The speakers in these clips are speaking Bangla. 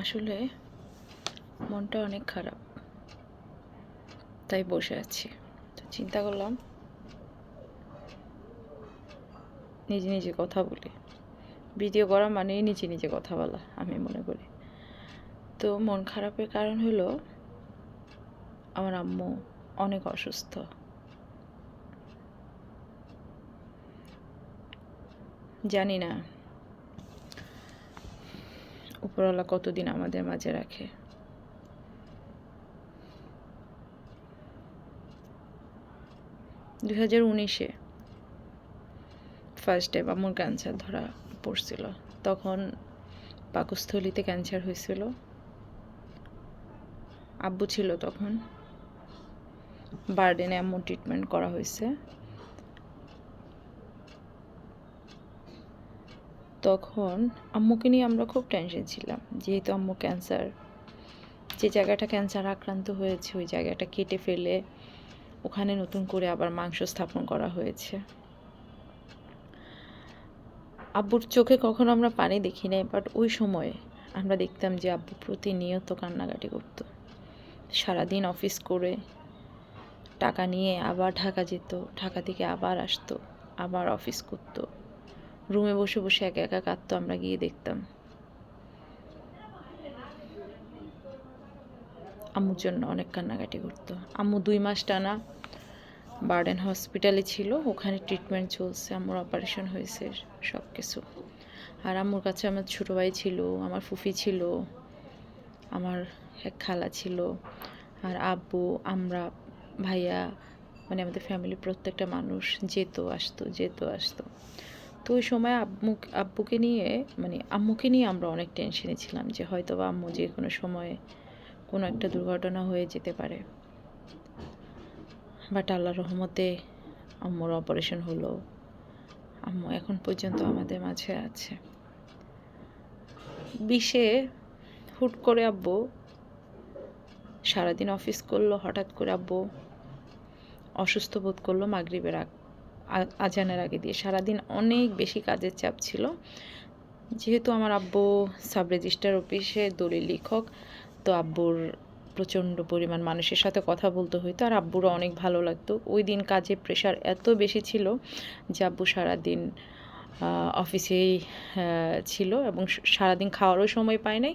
আসলে মনটা অনেক খারাপ। তাই বসে আছি। তো চিন্তা করলাম, নিজে নিজে কথা বলি। ভিডিও করা মানেই নিজে নিজে কথা বলা, আমি মনে করি। তো মন খারাপের কারণ হলো, আমার আম্মু অনেক অসুস্থ। জানি না উপরওয়ালা কতদিন আমাদের মাঝে রাখে? দুই হাজার উনিশে ফার্স্ট টাইম আম্মুর ক্যান্সার ধরা পড়ছিল। তখন পাকস্থলিতে ক্যান্সার হয়েছিল। আব্বু ছিল তখন। বার্ডেনে আম্মু ট্রিটমেন্ট করা হয়েছে। তখন আম্মুকে নিয়ে আমরা খুব টেনশন ছিলাম। যেহেতু আম্মু ক্যান্সার যে জায়গাটা ক্যান্সার আক্রান্ত হয়েছে, ওই জায়গাটা কেটে ফেলে ওখানে নতুন করে আবার মাংস স্থাপন করা হয়েছে। আব্বুর চোখে কখনো আমরা পানি দেখি নাই বাট ওই সময়ে আমরা দেখতাম যে আব্বু প্রতিনিয়ত কান্নাকাটি করতো। সারাদিন অফিস করে টাকা নিয়ে আবার ঢাকা যেত, ঢাকা থেকে আবার আসতো, আবার অফিস করতো। রুমে বসে বসে একা একা কাঁদতো, আমরা গিয়ে দেখতাম। আম্মুর জন্য অনেক কান্নাকাটি করতো। আম্মু দুই মাস টানা বার্ডেন হসপিটালে ছিল, ওখানে ট্রিটমেন্ট চলছে, আম্মুর অপারেশন হয়েছে সব কিছু আর আম্মুর কাছে আমার ছোটো ভাই ছিল, আমার ফুফি ছিল, আমার এক খালা ছিল, আর আব্বু, আমরা, ভাইয়া মানে আমাদের ফ্যামিলির প্রত্যেকটা মানুষ যেত, আসতো যেত, আসতো। তো ওই সময় আম্মু আব্বুকে নিয়ে মানে আম্মুকে নিয়ে আমরা অনেক টেনশনে ছিলাম যে হয়তো বা আম্মু যে কোনো সময়ে কোনো একটা দুর্ঘটনা হয়ে যেতে পারে। বাট আল্লাহ রহমতে আম্মুর অপারেশন হলো। আম্মু এখন পর্যন্ত আমাদের মাঝে আছে। বিশে হুট করে আব্বু সারাদিন অফিস করল, হঠাৎ করে আব্বু অসুস্থ বোধ করল, মাগরিবের আগ আজানের আগে দিয়ে। সারাদিন অনেক বেশি কাজের চাপ ছিল। যেহেতু আমার আব্বু সাব রেজিস্টার অফিসে দলিল লেখক, তো আব্বুর প্রচণ্ড পরিমাণ মানুষের সাথে কথা বলতে হইতো। আর আব্বুরও অনেক ভালো লাগতো। ওই দিন কাজে প্রেশার এত বেশি ছিল যে আব্বু সারাদিন অফিসেই ছিল এবং সারাদিন খাওয়ারও সময় পায় নাই।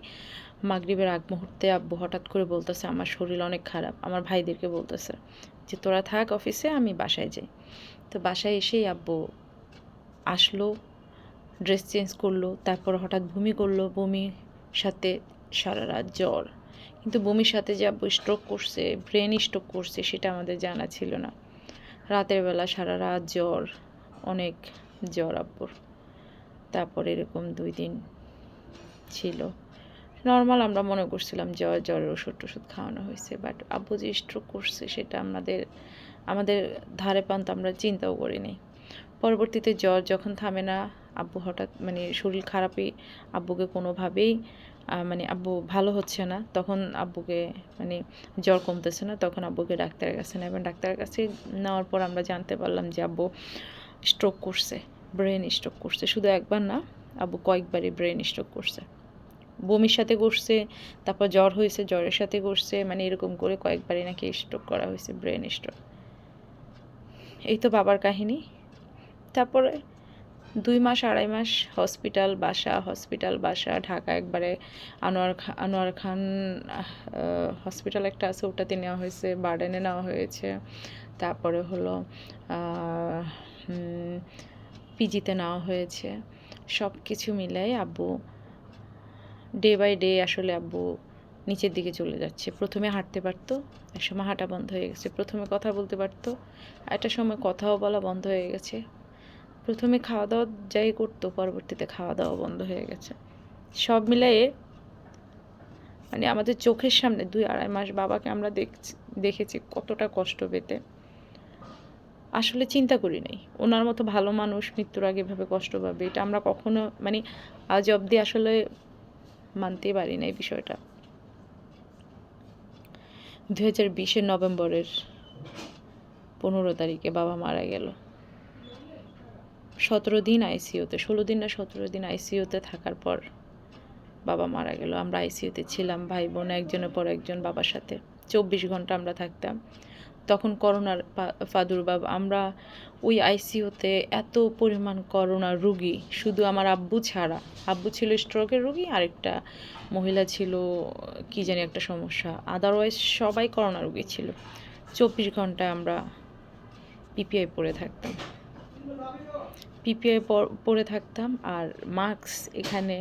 মাগরীবের আগ মুহূর্তে আব্বু হঠাৎ করে বলতেছে, আমার শরীর অনেক খারাপ। আমার ভাইদেরকে বলতেছে। যে তোরা থাক অফিসে, আমি বাসায় যাই। তো বাসায় এসেই আব্বু আসলো ড্রেস চেঞ্জ করল, তারপর হঠাৎ বমি করল, বমির সাথে সারা রাত জ্বর। কিন্তু বমির সাথে যে আব্বু স্ট্রোক করছে ব্রেন স্ট্রোক করছে, সেটা আমাদের জানা ছিল না। রাতের বেলা সারা রাত জ্বর, অনেক জ্বর আব্বুর। তারপর এরকম দুই দিন ছিল। নর্মাল আমরা মনে করছিলাম জ্বর জ্বরের ওষুধ টষুধ খাওয়ানো হয়েছে বাট আব্বু যে স্ট্রোক করছে সেটা আমাদের আমাদের ধারে পান্ত আমরা চিন্তাও করিনি। পরবর্তীতে জ্বর যখন থামে না, আব্বু হঠাৎ মানে শরীর খারাপই, আব্বুকে কোনোভাবেই মানে আব্বু ভালো হচ্ছে না, তখন আব্বুকে মানে জ্বর কমতেছে না, তখন আব্বুকে ডাক্তারের কাছে নেবেন ডাক্তারের কাছে নেওয়ার পর আমরা জানতে পারলাম যে আব্বু স্ট্রোক করছে ব্রেন স্ট্রোক করছে। শুধু একবার না, আব্বু কয়েকবারই ব্রেন স্ট্রোক করছে। বমির সাথে করছে তারপর জ্বর হয়েছে, জ্বরের সাথে করছে মানে এরকম করে কয়েকবারই নাকি স্ট্রোক করা হয়েছে ব্রেন স্ট্রোক এই তো বাবার কাহিনী। তারপরে দুই মাস, আড়াই মাস হসপিটাল বাসা হসপিটাল বাসা, ঢাকা একবারে আনোয়ার আনোয়ার খান হসপিটাল একটা আছে, ওটাতে নেওয়া হয়েছে, বার্ডেনে নেওয়া হয়েছে। তারপরে হলো পিজিতে নেওয়া হয়েছে। সব কিছু মিলাই আব্বু ডে বাই ডে আসলে আব্বু নিচের দিকে চলে যাচ্ছে। প্রথমে হাঁটতে পারতো এক সময় হাঁটা বন্ধ হয়ে গেছে। প্রথমে কথা বলতে পারতো, একটা সময় কথাও বলা বন্ধ হয়ে গেছে। প্রথমে খাওয়া দাওয়া যাই করতো, পরবর্তীতে খাওয়া দাওয়া বন্ধ হয়ে গেছে। সব মিলাইয়ে মানে আমাদের চোখের সামনে দুই আড়াই মাস বাবাকে আমরা দেখছি, দেখেছি কতটা কষ্ট পেতে। আসলে চিন্তা করি নাই। ওনার মতো ভালো মানুষ মৃত্যুর আগে ভাবে কষ্ট পাবে, এটা আমরা কখনো মানে আজ অবধি আসলে মানতে পারি না এই বিষয়টা। দু হাজার বিশের নভেম্বরের পনেরো তারিখে বাবা মারা গেল। সতেরো দিন আইসিইউতে, ষোলো দিন না সতেরো দিন আইসিইউতে থাকার পর বাবা মারা গেল। আমরা আইসিইউতে ছিলাম, ভাই বোন, একজনের পর একজন বাবার সাথে। চব্বিশ ঘণ্টা আমরা থাকতাম। তখন করোনার প্রাদুর্ভাব। আমরা ওই আইসিইউতে এত পরিমাণ করোনা রুগী, শুধু আমার আব্বু ছাড়া। আব্বু ছিল স্ট্রোকের রুগী, আরেকটা মহিলা ছিল, কি জানি একটা সমস্যা। আদারওয়াইজ সবাই করোনা রুগী ছিল। চব্বিশ ঘণ্টা আমরা পিপিআই পরে থাকতাম। পিপিআই পরে থাকতাম আর মাস্ক এখানে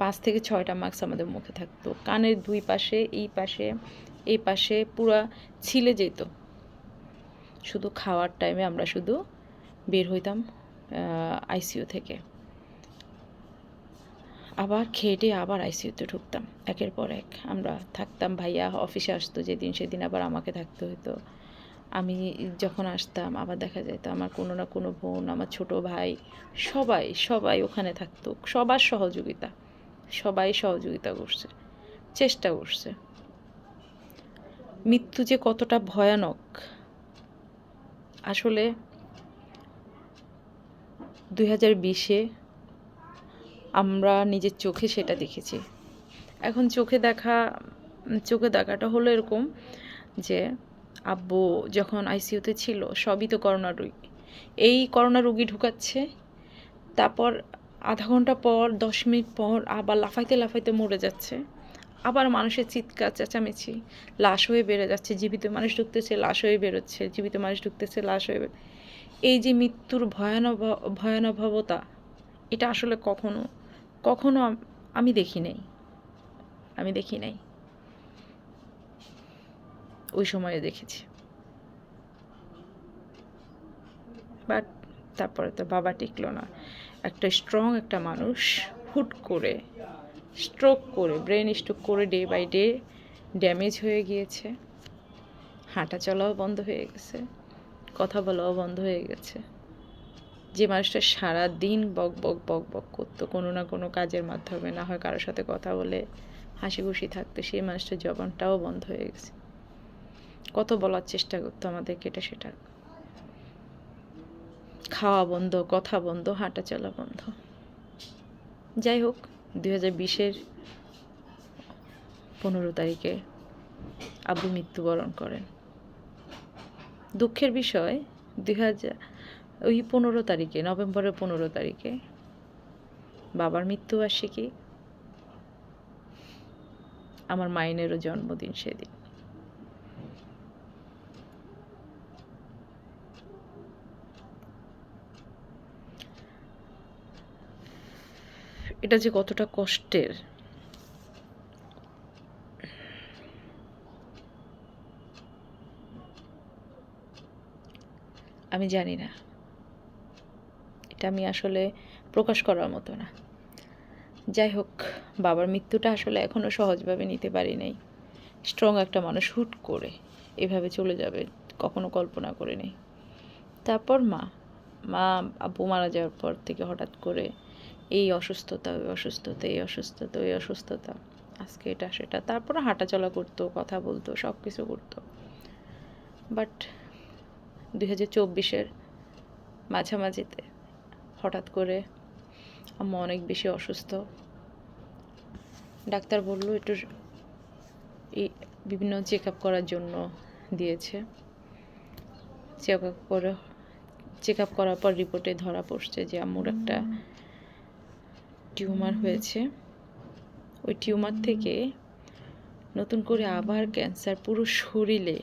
পাঁচ থেকে ছয়টা মাস্ক আমাদের মুখে থাকতো। কানের দুই পাশে, এই পাশে এই পাশে পুরা ছিলে যেত। শুধু খাওয়ার টাইমে আমরা শুধু বের হইতাম আইসিইউ থেকে। আবার খেটে আবার আইসিইউতে ঢুকতাম, একের পর এক। আমরা থাকতাম, ভাইয়া অফিসে আসতো, যেদিন সেদিন আবার আমাকে থাকতে হতো আমি যখন আসতাম, আবার দেখা যেত, আমার কোনো না কোনো বোন, আমার ছোট ভাই, সবাই সবাই ওখানে থাকতো। সবার সহযোগিতা, সবাই সহযোগিতা করছে, চেষ্টা করছে। মৃত্যু যে কতটা ভয়ানক, আসলে দুই হাজার বিশে আমরা নিজের চোখে সেটা দেখেছি। এখন চোখে দেখা, চোখে দেখাটা হলো এরকম যে আব্বু যখন আইসিইউতে ছিল, সবই তো করোনা রোগী। এই করোনা রোগী ঢুকাচ্ছে, তারপর আধা ঘণ্টা পর, দশ মিনিট পর আবার লাফাইতে লাফাইতে মরে যাচ্ছে। আবার মানুষের চিৎকার, চেঁচামেচি, লাশ হয়ে বেড়ে যাচ্ছে, জীবিত মানুষ ঢুকতেছে, লাশ হয়ে বেরোচ্ছে, জীবিত মানুষ ঢুকতেছে, লাশ হয়ে এই যে মৃত্যুর ভয়ানক ভয়ানভবতা এটা আসলে কখনো কখনো আমি দেখি নাই, আমি দেখি নাই। ওই সময়ে দেখেছি। বাট তারপরে তো বাবা টিকলো না। একটা স্ট্রং একটা মানুষ হুট করে স্ট্রোক করে ব্রেন স্ট্রোক করে ডে বাই ডে ড্যামেজ হয়ে গিয়েছে। হাঁটা চলাও বন্ধ হয়ে গেছে, কথা বলাও বন্ধ হয়ে গেছে। যে মানুষটা সারা দিন বক বক বক বক করতো, কোনো না কোনো কাজের মাধ্যমে, না হয় কারোর সাথে কথা বলে হাসি খুশি থাকতো, সেই মানুষটার জবানটাও বন্ধ হয়ে গেছে। কত বলার চেষ্টা করতো আমাদেরকে এটা সেটা। খাওয়া বন্ধ, কথা বন্ধ, হাঁটা চলা বন্ধ। যাই হোক। দুই হাজার বিশের পনেরো তারিখে আব্বু মৃত্যুবরণ করেন। দুঃখের বিষয়, দুই হাজার, ওই পনেরো তারিখে, নভেম্বরের পনেরো তারিখে বাবার মৃত্যুবার্ষিকী, আমার মাইনেরও জন্মদিন সেদিন। এটা যে কতটা কষ্টের। আমি জানি না। এটা আমি আসলে প্রকাশ করার মতো না। যাই হোক, বাবার মৃত্যুটা আসলে এখনও সহজভাবে নিতে পারি নাই। স্ট্রং একটা মানুষ হুট করে এভাবে চলে যাবে, কখনো কল্পনা করে নেই তারপর মা মা, আব্বু মারা যাওয়ার পর থেকে হঠাৎ করে এই অসুস্থতা, ওই অসুস্থতা, এই অসুস্থতা, ওই অসুস্থতা। আজকে এটা, সেটা। তারপরে হাঁটাচলা করতো, কথা বলতো সব কিছু করতো। বাট দুই হাজার চব্বিশের মাঝামাঝিতে হঠাৎ করে আম্মা অনেক বেশি অসুস্থ। ডাক্তার বলল, একটু এই বিভিন্ন চেক আপ করার জন্য দিয়েছে। চেক আপ করে চেক আপ করার পর রিপোর্টে ধরা পড়ছে যে আম্মুর একটা টিউমার হয়েছে। ওই টিউমার থেকে নতুন করে আবার ক্যান্সার পুরো শরীরে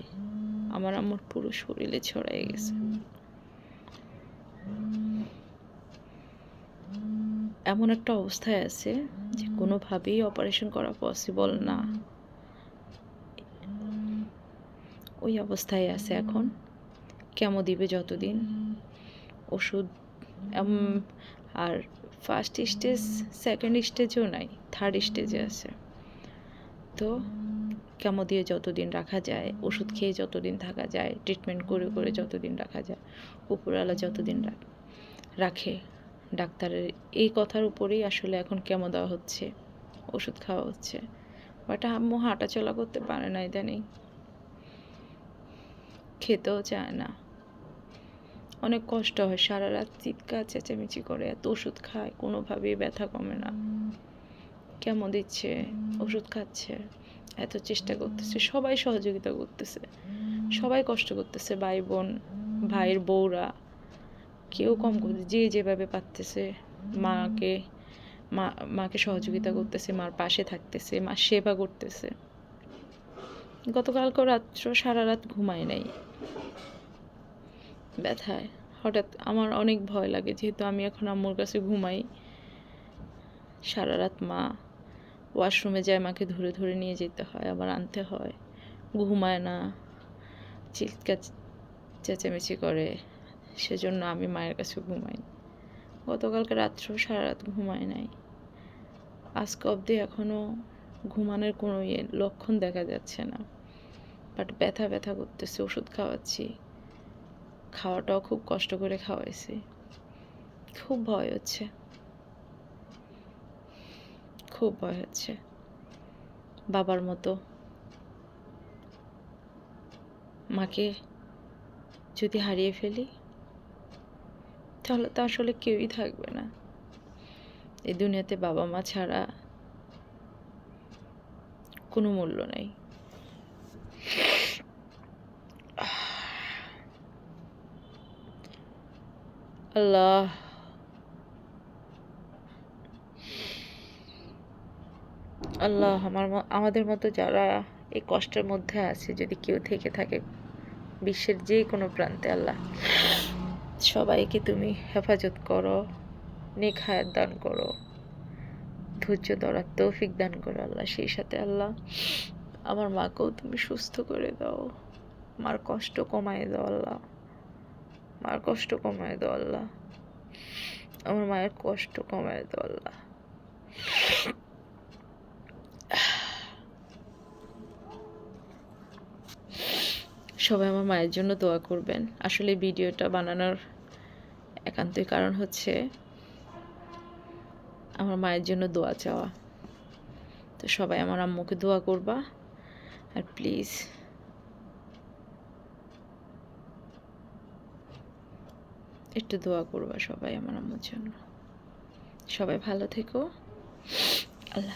আমার আম্মুর পুরো শরীরে ছড়াই গেছে। এমন একটা অবস্থায় আছে যে কোনোভাবেই অপারেশন করা পসিবল না। ওই অবস্থায় আছে এখন। কেমো দিবে যতদিন। ওষুধ আর ফার্স্ট স্টেজ সেকেন্ড স্টেজেও নাই থার্ড স্টেজে আছে। তো কেমো দিয়ে যতদিন রাখা যায়, ওষুধ খেয়ে যতদিন থাকা যায় ট্রিটমেন্ট করে করে যতদিন রাখা যায়, উপরওয়ালা যতদিন রাখ- ডাক্তারের এই কথার উপরেই আসলে এখন কেমো দেওয়া হচ্ছে, ওষুধ খাওয়া হচ্ছে। বাট আম্মু হাঁটা চলা করতে পারে না ইদানিং। খেতেও চায় না। অনেক কষ্ট হয় সারা রাত চিৎকার, চেঁচামেচি করে, এত ওষুধ খায়, কোনোভাবেই ব্যথা কমে না। কেমন দিচ্ছে? ওষুধ খাচ্ছে, এত চেষ্টা করতেছে, সবাই সহযোগিতা করতেছে, সবাই কষ্ট করতেছে ভাই বোন ভাইয়ের বউরা, কেউ কম করে, যে যেভাবে পারতেছে, মাকে, মা, মাকে সহযোগিতা করতেছে, মার পাশে থাকতেছে, মা সেবা করতেছে। গতকালকে রাত্র সারা রাত ঘুমায় নাই। ব্যথায়। হঠাৎ আমার অনেক ভয় লাগে, যেহেতু আমি এখন আম্মুর কাছে ঘুমাই। সারা রাত মা ওয়াশরুমে যায়, মাকে ধরে ধরে নিয়ে যেতে হয়, আবার আনতে হয়। ঘুমায় না, চিৎকার চেঁচামেচি করে, সেজন্য আমি মায়ের কাছে ঘুমাই। গতকালকে রাত্র সারা রাত ঘুমাই নাই। আজকে অবধি এখনও ঘুমানোর কোনো ইয়ে লক্ষণ দেখা যাচ্ছে না। বাট ব্যথা ব্যথা করতেছে, ওষুধ খাওয়াচ্ছি। খাওয়াটাও খুব কষ্ট করে খাওয়াইছি। খুব ভয় হচ্ছে। খুব ভয় হচ্ছে। বাবার মতো। মাকে যদি হারিয়ে ফেলি, তাহলে তো আসলে কেউই থাকবে না। এই দুনিয়াতে বাবা মা ছাড়া কোনো মূল্য নেই। আল্লাহ আল্লাহ আমার আমাদের মতো যারা এই কষ্টের মধ্যে আছে, যদি কেউ থেকে থাকে, বিশ্বের যে কোনো প্রান্তে আল্লাহ, সবাইকে তুমি হেফাজত করো, নেক হায়াত দান করো, ধৈর্য ধরার তৌফিক দান করো আল্লাহ, সেই সাথে আল্লাহ, আমার মাকেও তুমি সুস্থ করে দাও, মার কষ্ট কমায় দাও আল্লাহ। মার কষ্ট কমায় দাও আল্লাহ। আমার মায়ের কষ্ট কমায় দাও আল্লাহ। সবাই আমার মায়ের জন্য দোয়া করবেন। আসলে ভিডিওটা বানানোর একান্তই কারণ হচ্ছে আমার মায়ের জন্য দোয়া চাওয়া। তো সবাই আমার আম্মুকে দোয়া করবা। আর প্লিজ একটু দোয়া করবা সবাই আমার আম্মুর জন্য। সবাই ভালো থেকো। আল্লাহ